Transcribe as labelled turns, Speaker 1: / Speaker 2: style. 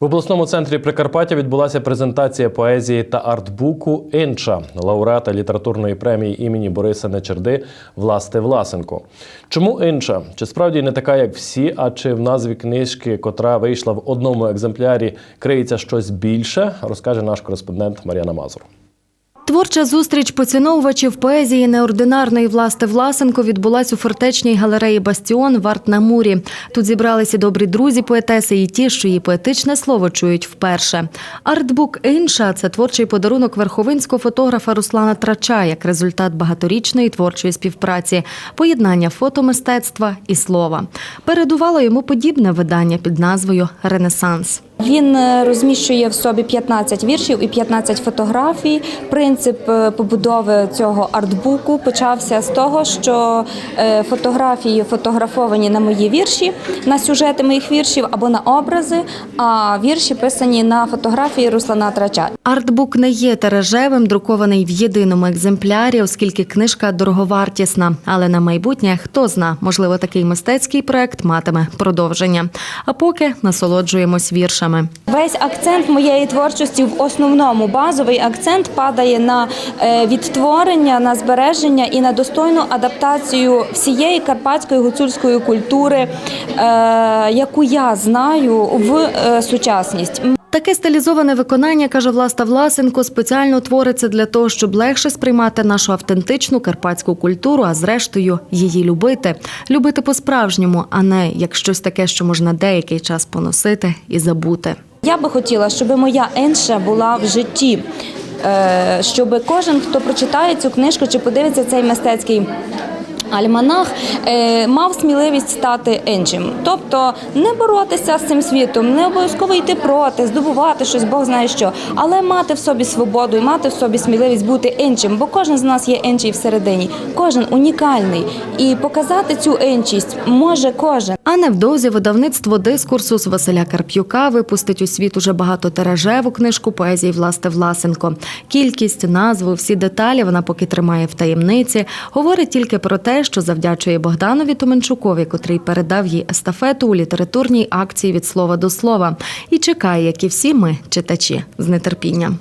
Speaker 1: В обласному центрі Прикарпаття відбулася презентація поезії та артбуку Інча лауреата літературної премії імені Бориса Нечерди Власти Власенко. Чому інша? Чи справді не така, як всі, а чи в назві книжки, котра вийшла в одному екземплярі, криється щось більше, розкаже наш кореспондент Мар'яна Мазур.
Speaker 2: Творча зустріч поціновувачів поезії неординарної Власти Власенко відбулась у фортечній галереї Бастіон в Арт-на-Мурі. Тут зібралися добрі друзі поетеси і ті, що її поетичне слово чують вперше. Артбук Інша це творчий подарунок верховинського фотографа Руслана Трача як результат багаторічної творчої співпраці, поєднання фотомистецтва і слова. Передувало йому подібне видання під назвою Ренесанс.
Speaker 3: Він е, розміщує в собі 15 віршів і 15 фотографій. Принцип е, побудови цього артбуку почався з того, що е, фотографії фотографовані на мої вірші, на сюжети моїх віршів або на образи, а вірші писані на фотографії Руслана Трача.
Speaker 2: Артбук не є тиражевим, друкований в єдиному екземплярі, оскільки книжка дороговартісна. Але на майбутнє хто зна, можливо, такий мистецький проект матиме продовження. А поки насолоджуємось віршами.
Speaker 3: Весь акцент моєї творчості в основному базовий акцент падає на е, відтворення, на збереження і на достойну адаптацію всієї карпатської гуцульської культури, е, яку я знаю в е, сучасність.
Speaker 2: Таке стилізоване виконання, каже Власта Власенко, спеціально твориться для того, щоб легше сприймати нашу автентичну карпатську культуру, а зрештою її любити. Любити по-справжньому, а не як щось таке, що можна деякий час поносити і забути.
Speaker 3: Я би хотіла, щоб моя енша була в житті, е, щоб кожен, хто прочитає цю книжку чи подивиться цей мистецький. Альманах е, мав сміливість стати іншим, тобто не боротися з цим світом, не обов'язково йти проти, здобувати щось, Бог знає що, але мати в собі свободу і мати в собі сміливість бути іншим, бо кожен з нас є інший всередині, кожен унікальний, і показати цю іншість може кожен.
Speaker 2: А невдовзі видавництво дискурсу з Василя Карп'юка випустить у світ уже багатотиражеву книжку поезії Власти Власенко. Кількість, назву, всі деталі вона поки тримає в таємниці. Говорить тільки про те, що завдячує Богданові Томенчукові, котрий передав їй естафету у літературній акції від слова до слова, і чекає, як і всі ми, читачі, з нетерпінням.